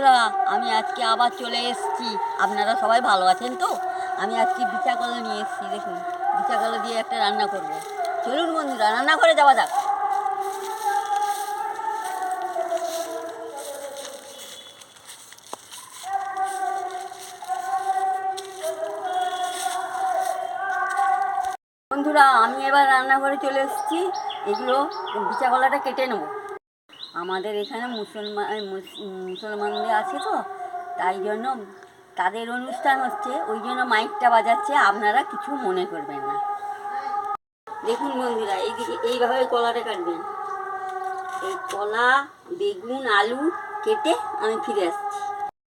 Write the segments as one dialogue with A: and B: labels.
A: বন্ধুরা, আমি আজকে আবার চলে এসেছি। আপনারা সবাই ভালো আছেন তো? আমি আজকে বিচা কলা নিয়ে এসেছি, দেখুন। বিচা কলা দিয়ে একটা রান্না করব। চলুন বন্ধুরা রান্না করে যাওয়া যাক। বন্ধুরা, আমি এবার রান্নাঘরে চলে এসেছি। এগুলো বিচা কলাটা কেটে নেব। আমাদের এখানে মুসলমান মুস- মুসলমানদের আছে তো, তাই জন্য তাদের অনুষ্ঠান হচ্ছে, ওই জন্য মাইকটা বাজাচ্ছে, আপনারা কিছু মনে করবেন না। দেখুন বন্ধুরা এইদিকে এইভাবে কলাটা কাটবেন। এই কলা, বেগুন, আলু কেটে আমি ফিরে আসছি।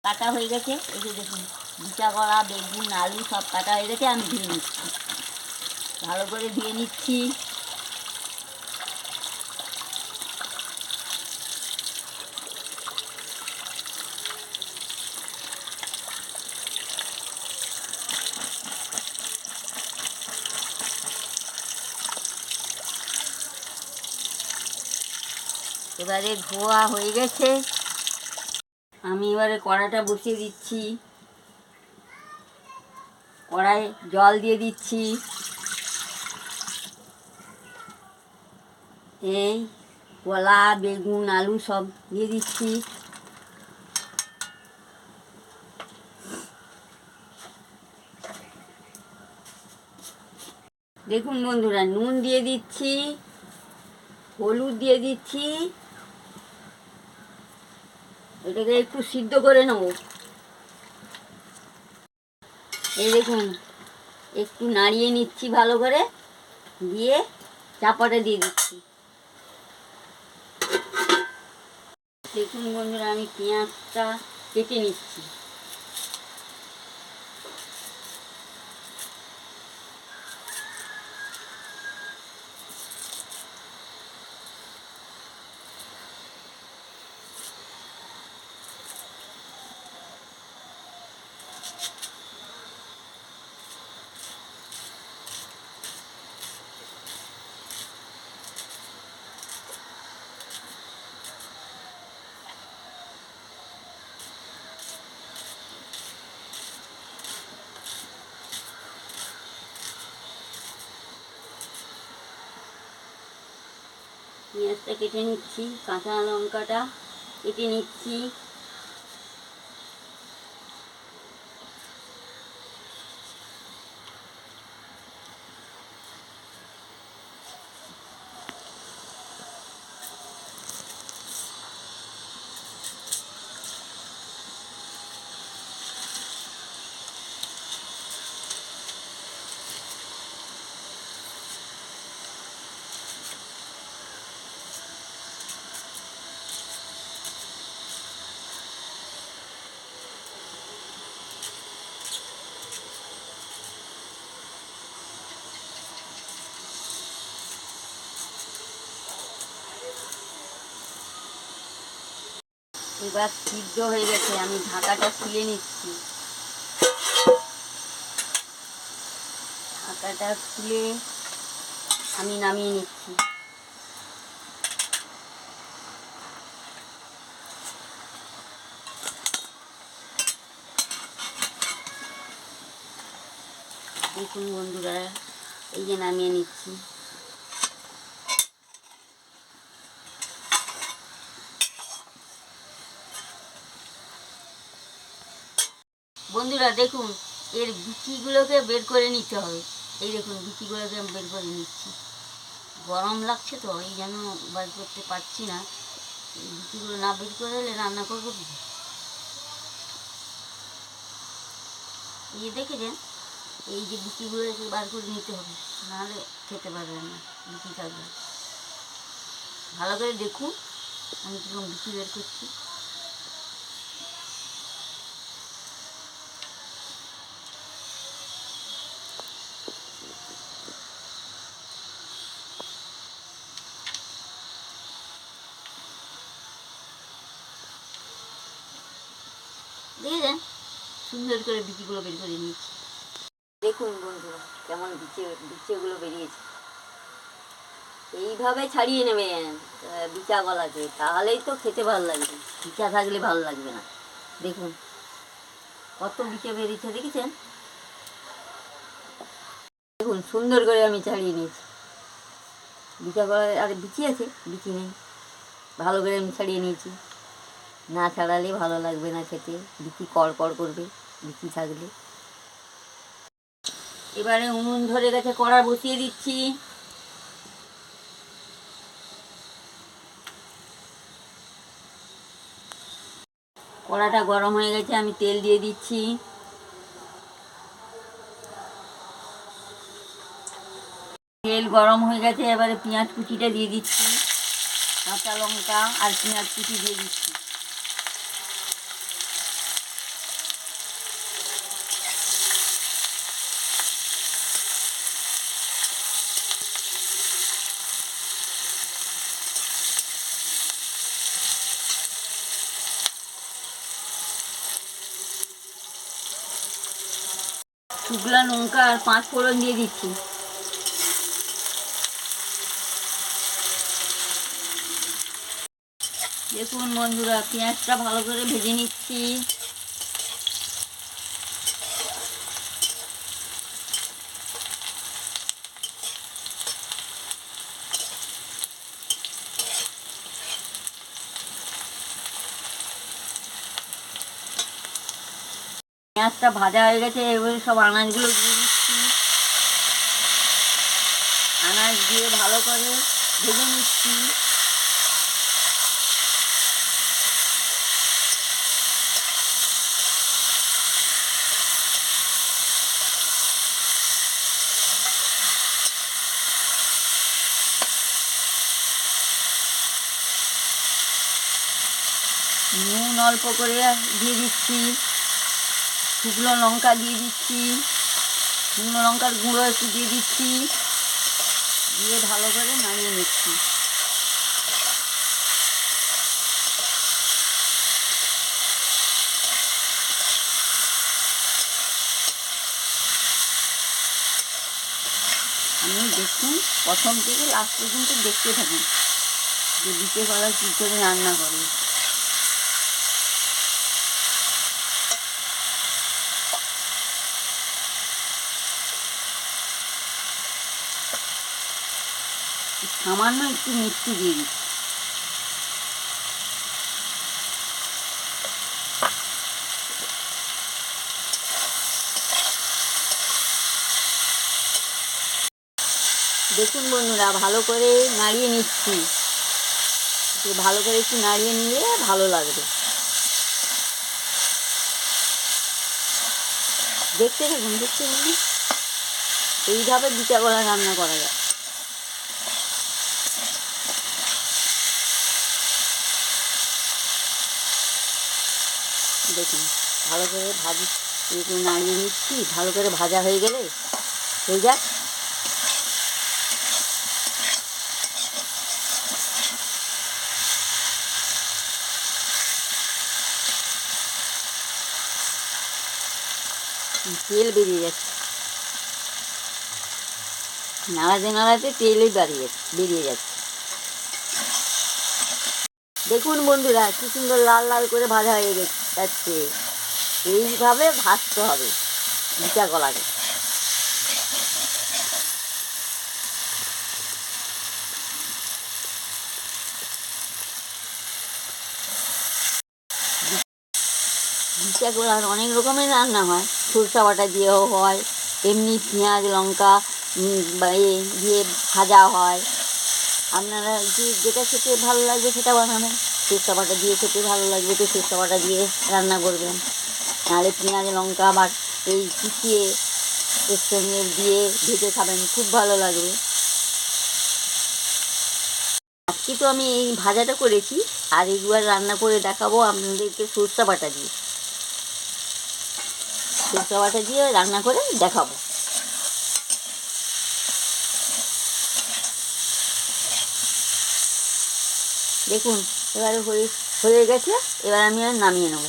A: কাটা হয়ে গেছে, এই যে দেখুন বিচা কলা, বেগুন, আলু সব কাটা হয়ে গেছে, আমি ধুয়ে নিচ্ছি। ভালো করে ধুয়ে নিচ্ছি। এবারে ধোয়া হয়ে গেছে। আমি এবারে কড়াটা বসিয়ে দিচ্ছি। কড়াই জল দিয়ে দিচ্ছি। এই কলা, বেগুন, আলু সব দিয়ে দিচ্ছি। দেখুন বন্ধুরা, নুন দিয়ে দিচ্ছি, হলুদ দিয়ে দিচ্ছি। এটাকে একটু সিদ্ধ করে নেব। এই দেখুন, একটু নাড়িয়ে নিচ্ছি ভালো করে, দিয়ে চাপাটা দিয়ে দিচ্ছি। দেখুন বন্ধুরা, আমি পেঁয়াজটা কেটে নিচ্ছি। পেঁয়াজটা কেটে নিচ্ছি কাঁচা লঙ্কাটা কেটে নিচ্ছি। এবার সিদ্ধ হয়ে গেছে, আমি ঢাকাটা খুলে নিচ্ছি। ঢাকাটা খুলে আমি নামিয়ে নিচ্ছি। দেখুন বন্ধুরা, এই যে নামিয়ে নিচ্ছি। বন্ধুরা, দেখুন, এর বিচিগুলোকে বের করে নিতে হবে। এই দেখুন, বিচিগুলোকে আমি বের করে নিচ্ছি। গরম লাগছে তো, এই জন্য বার করতে পারছি না। এই বিচিগুলো না বের করে হলে রান্না করব কি? এই দেখেছেন? এই যে বিচিগুলোকে বার করে নিতে হবে, নাহলে খেতে পারবেন না বিচি থাকবে ভালো করে দেখুন, আমি কীরকম বিচি বের করছি দেখেছেন সুন্দর করে বিচিগুলো বের করে নিয়েছি। দেখুন বন্ধুরা, কেমন বিচে, বিচেগুলো বেরিয়েছে। এইভাবে ছাড়িয়ে নেবেন বিচা গলাকে তাহলেই তো খেতে ভালো লাগবে। বিচা থাকলে ভালো লাগবে না। দেখুন, কত বিচে বেরিয়েছে, দেখেছেন? দেখুন, সুন্দর করে আমি ছাড়িয়ে নিয়েছি। বিচা করা আর বিচি আছে, বিচি নেই। ভালো করে আমি ছাড়িয়ে নিয়েছি। না ছাড়ালে ভালো লাগবে না খেতে। বিচি কড় করবে। বিচি থাকলে। এবারে উনুন ধরে গেছে কড়া বসিয়ে দিচ্ছি। কড়াটা গরম হয়ে গেছে, আমি তেল দিয়ে দিচ্ছি। তেল গরম হয়ে গেছে, এবারে পেঁয়াজ কুচিটা দিয়ে দিচ্ছি, কাঁচা লঙ্কা আর পেঁয়াজ কুচি দিয়ে দিচ্ছি। শুকনো লঙ্কা আর পাঁচ ফোড়ন দিয়ে দিচ্ছি। দেখুন বন্ধুরা পেঁয়াজটা ভালো করে ভেজে নিচ্ছি। পেঁয়াজটা ভাজা হয়ে গেছে, এবারে সব আনাজগুলো দিয়ে দিচ্ছি আনাজ দিয়ে ভালো করে ভেজে নিচ্ছি। নুন অল্প করে দিয়ে দিচ্ছি। শুকনো লঙ্কা দিয়ে দিচ্ছি। শুকনো লঙ্কার গুঁড়ো একটু দিয়ে দিচ্ছি। দিয়ে ভালো করে নাড়িয়ে নিচ্ছি। আমি দেখুন, প্রথম থেকে লাস্ট পর্যন্ত দেখতে থাকুন। যে বিকেলবেলা কী করে রান্না করে। সামান্য একটু মিষ্টি দিয়ে দিচ্ছি দেখুন বন্ধুরা, ভালো করে নাড়িয়ে নিচ্ছি। ভালো করে একটু নাড়িয়ে নিলে ভালো লাগবে। দেখতে থাকুন, দেখতে এইভাবে বিচা করা রান্না করা যায়। দেখুন, ভালো করে ভাজি নাড়িয়ে নিচ্ছি, ভালো করে ভাজা হয়ে গেলে হয়ে যাক। তেল বেরিয়ে যাচ্ছে। নাড়াতে নাড়াতে তেলই বেরিয়ে বেরিয়ে যাচ্ছে। দেখুন বন্ধুরা, কি সুন্দর লাল লাল করে ভাজা হয়ে গেছে। যাচ্ছে এইভাবে ভাজতে হবে মিঠা কলাকে মিঠা কলার অনেক রকমের রান্না হয়। সরষা বাটা দিয়েও হয়, এমনি পেঁয়াজ, লঙ্কা এ দিয়ে ভাজা হয়। আপনারা যে যেটা খেতে ভালো লাগবে সেটা বানাবেন। সরষা বাটা দিয়ে খেতে ভালো লাগবে তো সরষা বাটা দিয়ে রান্না করবেন। নাহলে পেঁয়াজ, লঙ্কা বা এই কুচিয়ে এর সঙ্গে দিয়ে ভেজে খাবেন, খুব ভালো লাগবে। আজকে তো আমি এই ভাজাটা করেছি, আর একবার রান্না করে দেখাবো আপনাদেরকে সরষা বাটা দিয়ে। সরষা বাটা দিয়ে রান্না করে দেখাবো। দেখুন এবারে হয়ে হয়ে গেছে, এবার আমি আর নামিয়ে নেব।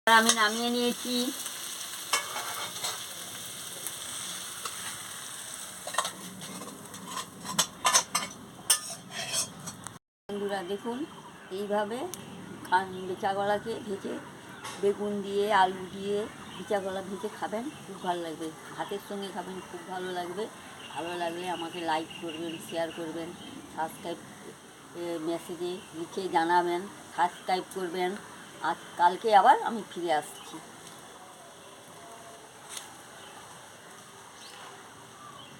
A: এবার আমি নামিয়ে নিয়েছি। বন্ধুরা, দেখুন, এইভাবে খান বেচাগলাকে ভেজে, বেগুন দিয়ে, আলু দিয়ে বিচাগলা ভেজে খাবেন, খুব ভালো লাগবে। ভাতের সঙ্গে খাবেন, খুব ভালো লাগবে। ভালো লাগলে আমাকে লাইক করবেন শেয়ার করবেন সাবস্ক্রাইব মেসেজে লিখে জানাবেন সাবস্ক্রাইব করবেন, আর কালকে আবার আমি ফিরে আসছি।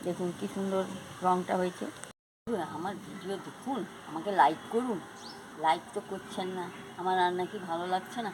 A: দেখুন কি সুন্দর রঙটা হয়েছে। আমার ভিডিও দেখুন, আমাকে লাইক করুন। লাইক তো করছেন না, আমার রান্না কি ভালো লাগছে না।